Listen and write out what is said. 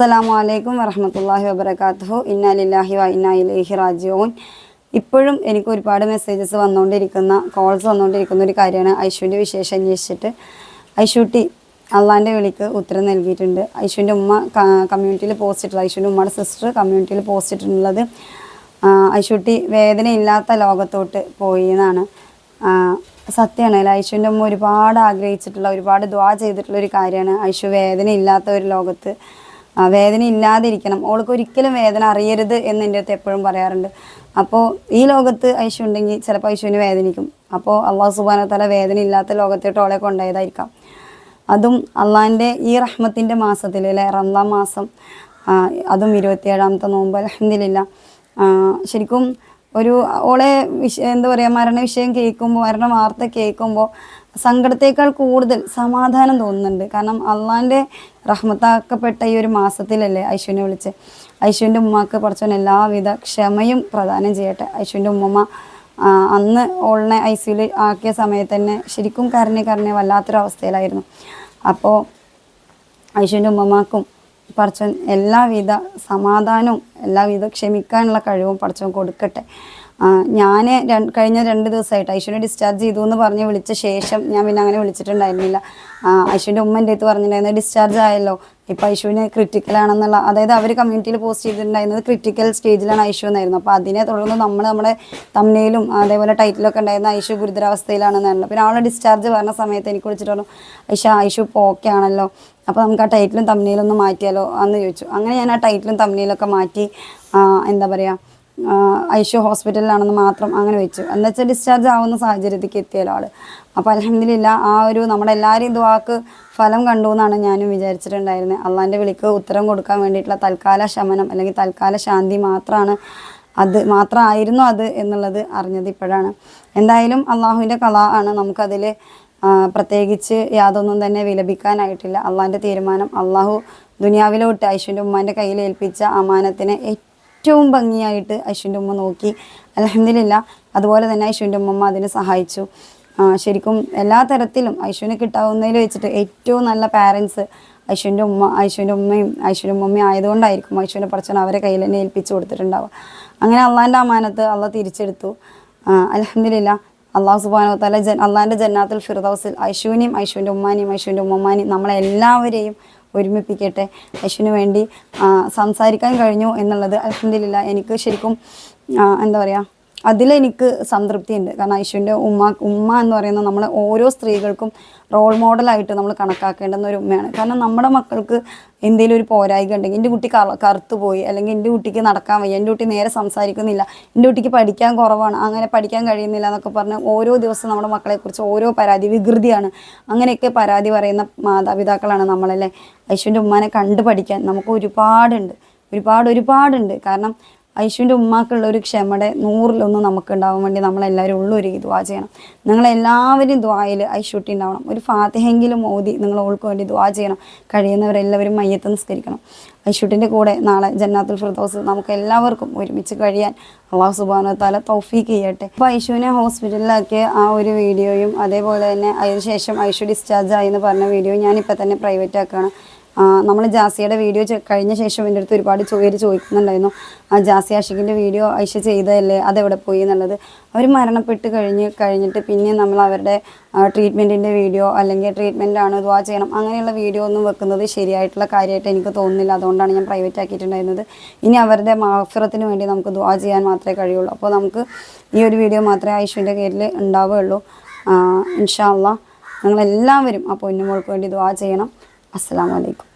അസ്സലാമു അലൈക്കും വറഹമത്തല്ലാഹി വബർക്കാത്തു ഇന്നാലില്ലാഹി വ ഇന്നാ ഇലൈഹി റാജിഊൻ. ഇപ്പോഴും എനിക്ക് ഒരുപാട് മെസ്സേജസ് വന്നുകൊണ്ടിരിക്കുന്ന കോൾസ് വന്നുകൊണ്ടിരിക്കുന്ന ഒരു കാര്യമാണ് ഐഷുവിന്റെ വിശേഷം അന്വേഷിച്ചിട്ട്. ഐഷുട്ടി അള്ളാന്റെ വിളിക്ക് ഉത്തരം നൽകിയിട്ടുണ്ട്. ഐഷുവിന്റെ ഉമ്മ കമ്മ്യൂണിറ്റിയിൽ പോസ്റ്റ് ഇട്ടുള്ളത് ഐഷുവിന്റെ ഉമ്മയുടെ സിസ്റ്റർ കമ്മ്യൂണിറ്റിയിൽ പോസ്റ്റ് ഇട്ടിട്ടുള്ളത് ഐഷുട്ടി വേദനയില്ലാത്ത ലോകത്തോട്ട് പോയി എന്നാണ്. സത്യമാണ് അല്ലെ ഐശുവിന്റെ ഉമ്മ ഒരുപാട് ആഗ്രഹിച്ചിട്ടുള്ള ഒരുപാട് ദ്വാ ചെയ്തിട്ടുള്ള ഒരു കാര്യമാണ് ഐശു വേദന ഇല്ലാത്ത ഒരു ലോകത്ത് വേദന ഇല്ലാതിരിക്കണം. ഓൾക്ക് ഒരിക്കലും വേദന അറിയരുത് എന്ന് എന്റെ അടുത്ത് എപ്പോഴും പറയാറുണ്ട്. അപ്പോൾ ഈ ലോകത്ത് ഐശു ഉണ്ടെങ്കിൽ ചിലപ്പോൾ ഐശുവിന് വേദനിക്കും. അപ്പോൾ അള്ളാഹു സുബാന തല വേദന ഇല്ലാത്ത ലോകത്തോട്ട് ഓളെ കൊണ്ടുപോയതായിരിക്കാം. അതും അള്ളാഹിന്റെ ഈ റഹ്മത്തിന്റെ മാസത്തിൽ അല്ലെ? റംദാം മാസം അതും ഇരുപത്തിയേഴാമത്തെ നോമ്പ് അലഹമില്ല ശരിക്കും ഒരു ഓളെ വിഷ എന്താ പറയുക മരണ വിഷയം കേൾക്കുമ്പോൾ മരണ വാർത്ത കേൾക്കുമ്പോൾ സങ്കടത്തേക്കാൾ കൂടുതൽ സമാധാനം തോന്നുന്നുണ്ട്. കാരണം അള്ളാഹിന്റെ റഹ്മത്താക്കപ്പെട്ട ഈ ഒരു മാസത്തിലല്ലേ ഐശുവിനെ വിളിച്ച്? ഐശുവിന്റെ ഉമ്മാക്ക് പഠിച്ചവൻ എല്ലാവിധ ക്ഷമയും പ്രദാനം ചെയ്യട്ടെ. ഐശുവിന്റെ ഉമ്മമ്മ അന്ന് ഓളിനെ ഐ സിയിൽ ആക്കിയ സമയത്ത് തന്നെ ശരിക്കും കരഞ്ഞ് കരഞ്ഞ് വല്ലാത്തൊരവസ്ഥയിലായിരുന്നു. അപ്പോൾ ഐശുവിന്റെ ഉമ്മമാക്കും പറച്ചൻ എല്ലാവിധ സമാധാനവും എല്ലാവിധ ക്ഷമിക്കാനുള്ള കഴിവും പടച്ചോൻ കൊടുക്കട്ടെ. ഞാൻ കഴിഞ്ഞ രണ്ട് ദിവസമായിട്ട് ഐശ്വര്യ ഡിസ്ചാർജ് ചെയ്തു എന്ന് പറഞ്ഞ് വിളിച്ച ശേഷം ഞാൻ പിന്നെ അങ്ങനെ വിളിച്ചിട്ടുണ്ടായിരുന്നില്ല. ഐശ്വര്യന്റെ ഉമ്മ എന്റെ അടുത്ത് പറഞ്ഞിട്ടുണ്ടായിരുന്നു ഡിസ്ചാർജ് ആയല്ലോ. ഇപ്പം ഐശുവിന് ക്രിട്ടിക്കലാണെന്നുള്ള അതായത് അവർ കമ്മ്യൂണിറ്റിയിൽ പോസ്റ്റ് ചെയ്തിട്ടുണ്ടായിരുന്നത് ക്രിട്ടിക്കൽ സ്റ്റേജിലാണ് ഐശു എന്നായിരുന്നു അപ്പോൾ അതിനെ തുടർന്ന് നമ്മൾ നമ്മുടെ തമ്മനയിലും അതേപോലെ ടൈറ്റിലൊക്കെ ഉണ്ടായിരുന്ന ഐശു ഗുരുതരാവസ്ഥയിലാണെന്നാണല്ലോ പിന്നെ ആളെ ഡിസ്ചാർജ് പറഞ്ഞ സമയത്ത് എനിക്ക് വിളിച്ചിട്ട് പറഞ്ഞു ഐഷ ഐഷു പോക്കെ ആണല്ലോ. അപ്പോൾ നമുക്ക് ആ ടൈറ്റിലും തമ്മനയിലും ഒന്ന് മാറ്റിയാലോ? എന്ന് ചോദിച്ചു. അങ്ങനെ ഞാൻ ആ ടൈറ്റിലും തമ്മനയിലൊക്കെ മാറ്റി എന്താ പറയുക ഐഷു ഹോസ്പിറ്റലിലാണെന്ന് മാത്രം അങ്ങനെ വെച്ചു. എന്താ വെച്ചാൽ ഡിസ്ചാർജ് ആവുന്ന സാഹചര്യത്തിലേക്ക് എത്തിയാലോ ആൾ അപ്പോൾ അലഹമില്ല ആ ഒരു നമ്മുടെ എല്ലാവരെയും ഫലം കണ്ടു എന്നാണ് ഞാനും വിചാരിച്ചിട്ടുണ്ടായിരുന്നത് അള്ളാന്റെ വിളിക്ക് ഉത്തരം കൊടുക്കാൻ വേണ്ടിയിട്ടുള്ള തൽക്കാല ശമനം അല്ലെങ്കിൽ തൽക്കാല ശാന്തി മാത്രമാണ് അത് മാത്രമായിരുന്നു അത് എന്നുള്ളത് അറിഞ്ഞത് ഇപ്പോഴാണ്. എന്തായാലും അള്ളാഹുവിന്റെ കല ആണ് നമുക്കതിൽ പ്രത്യേകിച്ച് യാതൊന്നും തന്നെ വിലപിക്കാനായിട്ടില്ല. അള്ളാഹിന്റെ തീരുമാനം അള്ളാഹു ദുനിയാവിലോട്ട് ഐശ്വന്റെ ഉമ്മാന്റെ കയ്യിൽ ഏൽപ്പിച്ച അമാനത്തിനെ ഏറ്റവും ഭംഗിയായിട്ട് ഐശ്വന്റെ ഉമ്മ നോക്കി. അലഹമില്ല അതുപോലെ തന്നെ ഐശ്വന്റെ ഉമ്മമ്മ അതിനെ സഹായിച്ചു. ശരിക്കും എല്ലാ തരത്തിലും ഐശ്വന് കിട്ടാവുന്നതിൽ വെച്ചിട്ട് ഏറ്റവും നല്ല പാരൻസ് ഐശ്വന്റെ ഉമ്മ ഐശ്വന്റെ ഉമ്മയും അശ്വിന്റെ ഉമ്മയും ആയതുകൊണ്ടായിരിക്കും അശ്വിനെ പറച്ചു അവരെ കയ്യിൽ തന്നെ ഏൽപ്പിച്ചു കൊടുത്തിട്ടുണ്ടാവുക. അങ്ങനെ അള്ളാന്റെ അമാനത്ത് അള്ള തിരിച്ചെടുത്തു. അലഹമില്ല അള്ളാഹു സുബാനോ തല ജൻ അള്ളാന്റെ ജന്നാത്തുൽ ഫിർദൗസിൽ ഐശുവിനെയും ഐശുവിന്റെ ഉമ്മാനെയും ഐശുവിന്റെ ഉമ്മമാനെയും നമ്മളെല്ലാവരെയും ഒരുമിപ്പിക്കട്ടെ. യേശുവിന് വേണ്ടി സംസാരിക്കാൻ കഴിഞ്ഞു എന്നുള്ളത് അലഹമില്ല എനിക്ക് ശരിക്കും എന്താ പറയുക അതിലെനിക്ക് സംതൃപ്തിയുണ്ട്. കാരണം ഐശുവിന്റെ ഉമ്മ ഉമ്മ എന്ന് പറയുന്നത് നമ്മൾ ഓരോ സ്ത്രീകൾക്കും റോൾ മോഡലായിട്ട് നമ്മൾ കണക്കാക്കേണ്ടുന്ന ഒരു ഉമ്മയാണ്. കാരണം നമ്മുടെ മക്കൾക്ക് എന്തെങ്കിലും ഒരു പോരായ്മ ഉണ്ടെങ്കിൽ എന്റെ കുട്ടി കറുത്തു പോയി അല്ലെങ്കിൽ എന്റെ കുട്ടിക്ക് നടക്കാൻ വയ്യ എന്റെ കുട്ടി നേരെ സംസാരിക്കുന്നില്ല എന്റെ കുട്ടിക്ക് പഠിക്കാൻ കുറവാണ് അങ്ങനെ പഠിക്കാൻ കഴിയുന്നില്ല എന്നൊക്കെ പറഞ്ഞ് ഓരോ ദിവസം നമ്മുടെ മക്കളെക്കുറിച്ച് ഓരോ പരാതി വികൃതിയാണ്. അങ്ങനെയൊക്കെ പരാതി പറയുന്ന മാതാപിതാക്കളാണ് നമ്മളല്ലേ? ഐശുവിന്റെ ഉമ്മനെ കണ്ടു പഠിക്കാൻ നമുക്ക് ഒരുപാടുണ്ട്. ഒരുപാട് ഒരുപാടുണ്ട്. കാരണം ഐശുവിന്റെ ഉമ്മാക്കുള്ള ഒരു ക്ഷമയുടെ നൂറിലൊന്ന് നമുക്ക് ഉണ്ടാവാൻ വേണ്ടി നമ്മളെല്ലാവരും ഉള്ളൊരു ദ്വാ ചെയ്യണം. നിങ്ങളെല്ലാവരും ദ്വായിൽ ഐശുട്ടി ഉണ്ടാവണം ഒരു ഫാത്തിഹെങ്കിലും ഓതി നിങ്ങൾ ഓൾക്ക് വേണ്ടി ദ്വാ ചെയ്യണം. കഴിയുന്നവരെല്ലാവരും മയ്യത്ത് നിസ്കരിക്കണം. ഐശുട്ടിന്റെ കൂടെ നാളെ ജന്നാത്തുൽ ഫിർദോസ് നമുക്ക് എല്ലാവർക്കും ഒരുമിച്ച് കഴിയാൻ അള്ളാഹു സുബാന താല തൗഫീക്ക് ചെയ്യട്ടെ. അപ്പോൾ ഐശുവിനെ ഹോസ്പിറ്റലിലാക്കിയ ആ ഒരു വീഡിയോയും അതേപോലെ തന്നെ അതിനുശേഷം ഐശു ഡിസ്ചാർജ് ആയി എന്ന് പറഞ്ഞ വീഡിയോ ഞാനിപ്പോൾ തന്നെ പ്രൈവറ്റ് ആക്കുകയാണ്. നമ്മൾ ജാസിയുടെ വീഡിയോ കഴിഞ്ഞ ശേഷം എന്റെ അടുത്ത് ഒരുപാട് പേര് ചോദിക്കുന്നുണ്ടായിരുന്നു. ആ ജാസി ആഷിഖിന്റെ വീഡിയോ ഐഷ ചെയ്തതല്ലേ? അതെവിടെ പോയി എന്നുള്ളത്. അവർ മരണപ്പെട്ട് കഴിഞ്ഞ് കഴിഞ്ഞിട്ട് പിന്നെ നമ്മൾ അവരുടെ ട്രീറ്റ്മെന്റിന്റെ വീഡിയോ അല്ലെങ്കിൽ ട്രീറ്റ്മെന്റാണ് ദ്വാ ചെയ്യണം അങ്ങനെയുള്ള വീഡിയോ ഒന്നും വെക്കുന്നത് ശരിയായിട്ടുള്ള കാര്യമായിട്ട് എനിക്ക് തോന്നുന്നില്ല. അതുകൊണ്ടാണ് ഞാൻ പ്രൈവറ്റ് ആക്കിയിട്ടുണ്ടായിരുന്നത്. ഇനി അവരുടെ മാഫിറത്തിന് വേണ്ടി നമുക്ക് ദ്വാ ചെയ്യാൻ മാത്രമേ കഴിയുള്ളൂ. അപ്പോൾ നമുക്ക് ഈ ഒരു വീഡിയോ മാത്രമേ ഐഷുവിന്റെ പേരിൽ ഉണ്ടാവുകയുള്ളൂ. ഇൻഷാല്ല ഞങ്ങളെല്ലാവരും ആ പൊന്നുമോൾക്ക് വേണ്ടി ദ്വാ ചെയ്യണം. আসসালামু আলাইকুম।